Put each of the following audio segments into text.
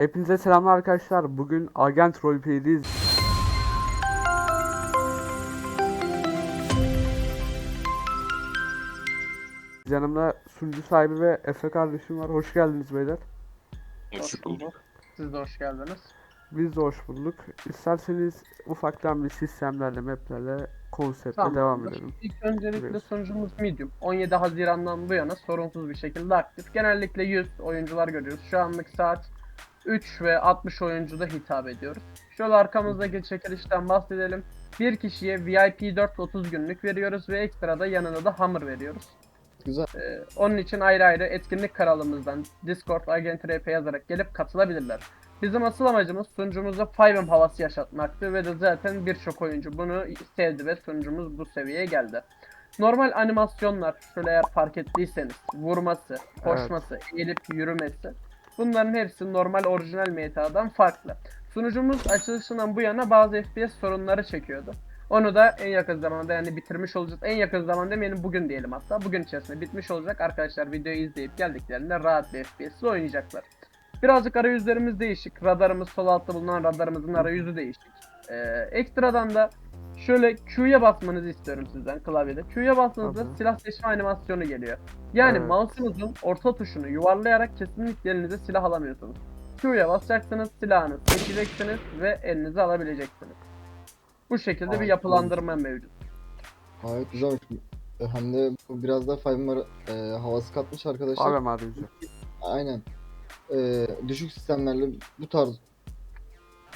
Hepinize selamlar arkadaşlar. Bugün Agent Roleplay'deyiz. Yanımda sunucu sahibi ve Efe kardeşim var. Hoş geldiniz beyler. Hoş bulduk. Siz de hoş geldiniz. Biz de hoş bulduk. İsterseniz ufaktan bir sistemlerle, maplerle, konseptle devam Tamamdır. edelim. İlk öncelikle Buyurun. sunucumuz Medium. 17 Haziran'dan bu yana sorunsuz bir şekilde aktif. Genellikle 100 oyuncular görüyoruz. Şu anlık saat 3 ve 60 oyuncuda hitap ediyoruz. Şöyle arkamızdaki çekilişten bahsedelim. Bir kişiye VIP 4 30 günlük veriyoruz ve ekstra da yanına da Hammer veriyoruz. Güzel. Ee, onun için ayrı ayrı etkinlik kanalımızdan Discord, Agent RP yazarak gelip katılabilirler. Bizim asıl amacımız sunucumuza 5M havası yaşatmaktı ve de zaten birçok oyuncu bunu sevdi ve sunucumuz bu seviyeye geldi. Normal animasyonlar, şöyle eğer fark ettiyseniz, vurması, koşması, eğilip yürümesi bunların hepsi normal orijinal meta'dan farklı. Sunucumuz açılışından bu yana bazı FPS sorunları çekiyordu. Onu da en yakın zamanda yani bitirmiş olacağız. En yakın zamanda demeyelim bugün diyelim hatta. Bugün içerisinde bitmiş olacak. Arkadaşlar videoyu izleyip geldiklerinde rahat bir FPS ile oynayacaklar. Birazcık arayüzlerimiz değişik. Radarımız sol altta bulunan radarımızın arayüzü değişik. Ee, ekstradan da şöyle Q'ya basmanızı istiyorum sizden klavyede. Q'ya bastığınızda Tabii. silah seçme animasyonu geliyor. Yani Evet. mouse'unuzun orta tuşunu yuvarlayarak kesinlikle elinize silah alamıyorsunuz. Q'ya basacaksınız, silahınızı seçeceksiniz ve elinize alabileceksiniz. Bu şekilde bir Aa, yapılandırma mevcut. Gayet güzelmiş. E, Hem de bu biraz da Five'ın e, havası katmış arkadaşlar. Abi arayüzü. Aynen. E, düşük sistemlerle bu tarz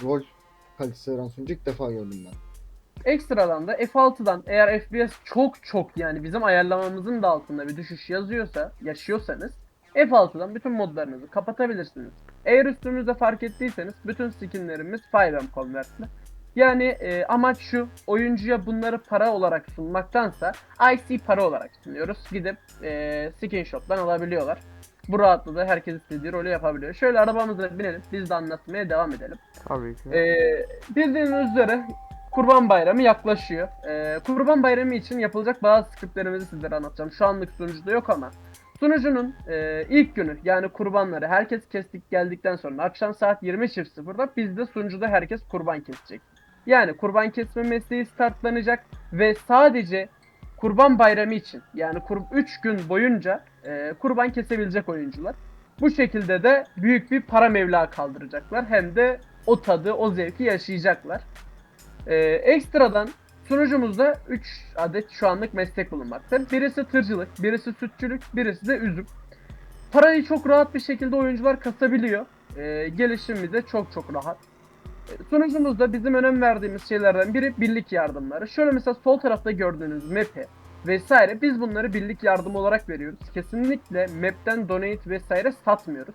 rol kalitesi veren sunucu ilk defa gördüm ben. Ekstradan da F6'dan eğer FPS çok çok yani bizim ayarlamamızın da altında bir düşüş yazıyorsa, yaşıyorsanız F6'dan bütün modlarınızı kapatabilirsiniz. Eğer üstümüzde fark ettiyseniz bütün skinlerimiz 5M Convert'li. Yani e, amaç şu, oyuncuya bunları para olarak sunmaktansa IC para olarak sunuyoruz. Gidip e, skin shop'tan alabiliyorlar. Bu rahatlığı herkes istediği rolü yapabiliyor. Şöyle arabamıza binelim, biz de anlatmaya devam edelim. Tabii ki. Ee, bildiğiniz üzere Kurban Bayramı yaklaşıyor. Ee, Kurban Bayramı için yapılacak bazı skriptlerimizi sizlere anlatacağım. Şu anlık sunucuda yok ama sunucunun e, ilk günü yani kurbanları herkes kestik geldikten sonra akşam saat 20.00'da bizde sunucuda herkes kurban kesecek. Yani kurban kesme mesleği startlanacak ve sadece Kurban Bayramı için yani 3 gün boyunca e, kurban kesebilecek oyuncular. Bu şekilde de büyük bir para mevla kaldıracaklar. Hem de o tadı, o zevki yaşayacaklar. Ee, ekstradan sunucumuzda 3 adet şu anlık meslek bulunmakta. Birisi tırcılık, birisi sütçülük, birisi de üzüm. Parayı çok rahat bir şekilde oyuncular kasabiliyor. Ee, gelişimi de çok çok rahat. Ee, Sunucumuzda bizim önem verdiğimiz şeylerden biri birlik yardımları. Şöyle mesela sol tarafta gördüğünüz map'i vesaire biz bunları birlik yardım olarak veriyoruz. Kesinlikle map'ten donate vesaire satmıyoruz.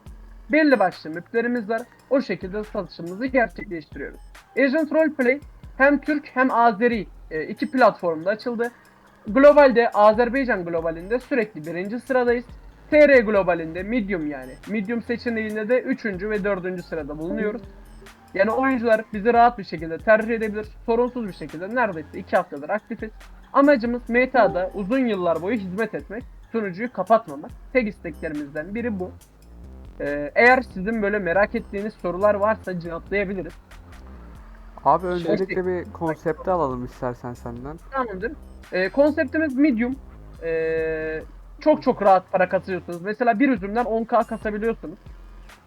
Belli başlı map'lerimiz var. O şekilde satışımızı gerçekleştiriyoruz. Agent Roleplay hem Türk hem Azeri e, iki platformda açıldı. Globalde Azerbaycan globalinde sürekli birinci sıradayız. TR globalinde medium yani. Medium seçeneğinde de üçüncü ve dördüncü sırada bulunuyoruz. Yani oyuncular bizi rahat bir şekilde tercih edebilir. Sorunsuz bir şekilde neredeyse iki haftadır aktifiz. Amacımız meta'da uzun yıllar boyu hizmet etmek. Sunucuyu kapatmamak. Tek isteklerimizden biri bu. Ee, eğer sizin böyle merak ettiğiniz sorular varsa cevaplayabiliriz. Abi öncelikle bir konsepti alalım istersen senden. Tamamdır. Ee, konseptimiz medium. Ee, çok çok rahat para kasıyorsunuz. Mesela bir üzümden 10k kasabiliyorsunuz.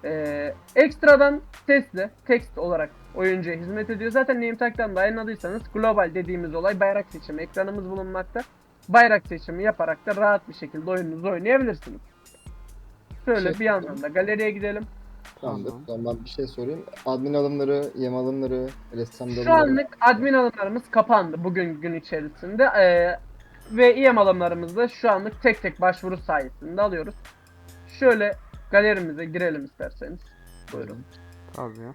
Ee, ekstradan sesle, text olarak oyuncuya hizmet ediyor. Zaten name tag'dan da yayınladıysanız global dediğimiz olay bayrak seçimi ekranımız bulunmakta. Bayrak seçimi yaparak da rahat bir şekilde oyununuzu oynayabilirsiniz. Şöyle Şey- bir yandan da galeriye gidelim. Tamamdır. Tamam. Tamam. ben bir şey sorayım. Admin alımları, yem alımları, ressam alımları. Şu anlık admin alımlarımız kapandı bugün gün içerisinde. Ee, ve EM alımlarımızı da şu anlık tek tek başvuru sayesinde alıyoruz. Şöyle galerimize girelim isterseniz. Buyurun. Tabii.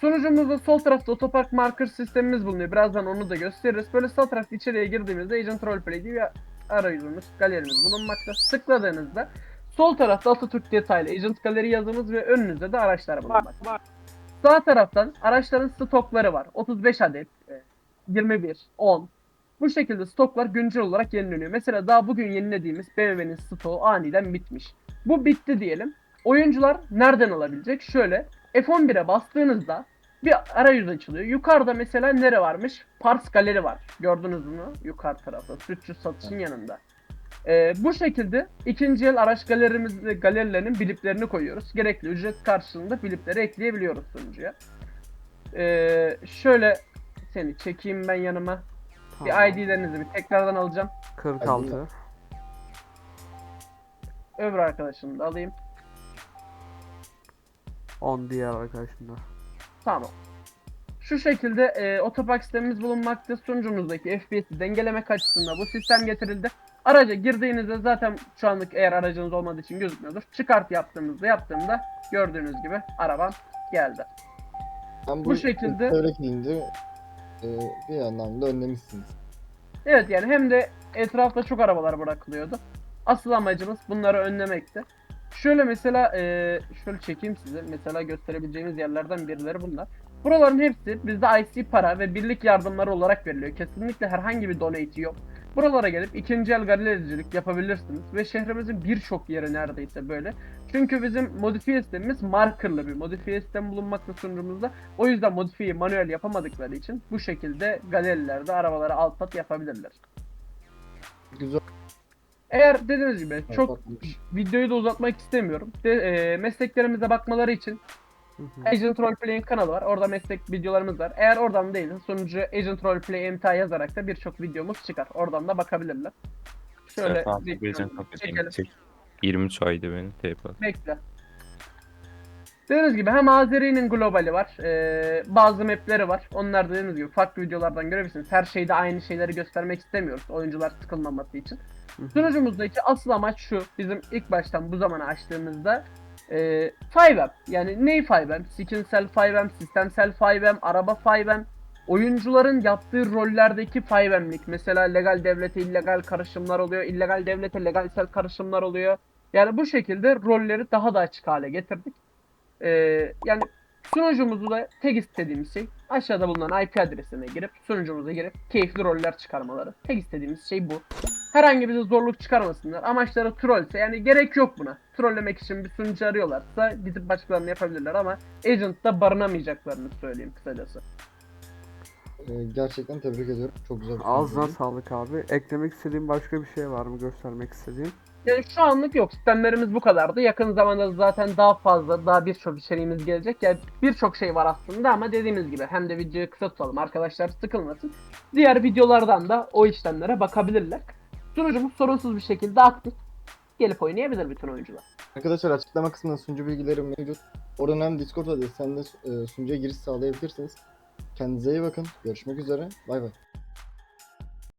Sunucumuzda sol tarafta otopark marker sistemimiz bulunuyor. Birazdan onu da gösteririz. Böyle sağ tarafta içeriye girdiğimizde Agent Roleplay gibi bir arayüzümüz, galerimiz bulunmakta. Tıkladığınızda sol tarafta Atatürk detaylı Agent Galeri yazımız ve önünüzde de araçlar bulunmakta. Sağ taraftan araçların stokları var. 35 adet, e, 21, 10. Bu şekilde stoklar güncel olarak yenileniyor. Mesela daha bugün yenilediğimiz BMW'nin stoğu aniden bitmiş. Bu bitti diyelim. oyuncular nereden alabilecek? Şöyle F11'e bastığınızda bir arayüz açılıyor. Yukarıda mesela nere varmış? Parts galeri var. Gördünüz mü? Yukarı tarafta. Sütçü satışın yanında. Ee, bu şekilde ikinci el araç galerimizde galerilerinin biliplerini koyuyoruz. Gerekli ücret karşılığında bilipleri ekleyebiliyoruz sunucuya. Ee, şöyle seni çekeyim ben yanıma. Tamam. Bir ID'lerinizi bir tekrardan alacağım. 46. Öbür arkadaşını da alayım. 10 diğer arkadaşımda. Tamam. Şu şekilde e, otopark sistemimiz bulunmakta. Sunucumuzdaki FPS'i dengelemek açısından bu sistem getirildi. Araca girdiğinizde zaten şu anlık eğer aracınız olmadığı için gözükmüyordur. Çıkart yaptığımızda yaptığımda gördüğünüz gibi arabam geldi. Ben Bu şekilde- Çevre kilidi e, bir anlamda önlemişsiniz. Evet yani hem de etrafta çok arabalar bırakılıyordu. Asıl amacımız bunları önlemekti. Şöyle mesela e, şöyle çekeyim size. Mesela gösterebileceğimiz yerlerden birileri bunlar. Buraların hepsi bizde IC para ve birlik yardımları olarak veriliyor. Kesinlikle herhangi bir donate yok. Buralara gelip ikinci el galericilik yapabilirsiniz ve şehrimizin birçok yeri neredeyse böyle. Çünkü bizim modifiye sistemimiz markerlı bir modifiye sistem bulunmakta sunucumuzda. O yüzden modifiyeyi manuel yapamadıkları için bu şekilde galerilerde arabalara alt tat yapabilirler. Güzel. Eğer dediğiniz gibi çok videoyu da uzatmak istemiyorum. De, e, mesleklerimize bakmaları için. Agent Roleplay'in kanalı var. Orada meslek videolarımız var. Eğer oradan değil, sunucu Agent Roleplay MTA yazarak da birçok videomuz çıkar. Oradan da bakabilirler. Şöyle Sefa bir- çekelim. Çek. 23 aydı benim TP. Bekle. Dediğiniz gibi hem Azeri'nin globali var. ee, bazı mapleri var. Onlar da dediğiniz gibi farklı videolardan görebilirsiniz. Her şeyde aynı şeyleri göstermek istemiyoruz. Oyuncular sıkılmaması için. Sunucumuzdaki asıl amaç şu. Bizim ilk baştan bu zamana açtığımızda e, 5M. Yani ney 5M? Skinsel 5M, sistemsel 5M, araba 5M. Oyuncuların yaptığı rollerdeki 5M'lik. Mesela legal devlete illegal karışımlar oluyor. illegal devlete legalsel karışımlar oluyor. Yani bu şekilde rolleri daha da açık hale getirdik. Ee, yani sunucumuzu da tek istediğimiz şey aşağıda bulunan IP adresine girip sunucumuza girip keyifli roller çıkarmaları. Tek istediğimiz şey bu. Herhangi bir zorluk çıkarmasınlar. Amaçları trollse yani gerek yok buna. Trollemek için bir sunucu arıyorlarsa gidip başkalarını yapabilirler ama Agent'ta barınamayacaklarını söyleyeyim kısacası. E, gerçekten tebrik ediyorum. Çok güzel. bir Ağzına sağlık abi. Eklemek istediğin başka bir şey var mı göstermek istediğin? Yani şu anlık yok. Sistemlerimiz bu kadardı. Yakın zamanda zaten daha fazla, daha birçok içeriğimiz gelecek. Yani birçok şey var aslında ama dediğimiz gibi hem de videoyu kısa tutalım. Arkadaşlar sıkılmasın. Diğer videolardan da o işlemlere bakabilirler. Sunucumuz sorunsuz bir şekilde aktif. Gelip oynayabilir bütün oyuncular. Arkadaşlar açıklama kısmında sunucu bilgileri mevcut. Oradan hem Discord'da da sen de e, sunucuya giriş sağlayabilirsiniz. Kendinize iyi bakın. Görüşmek üzere. Bay bay.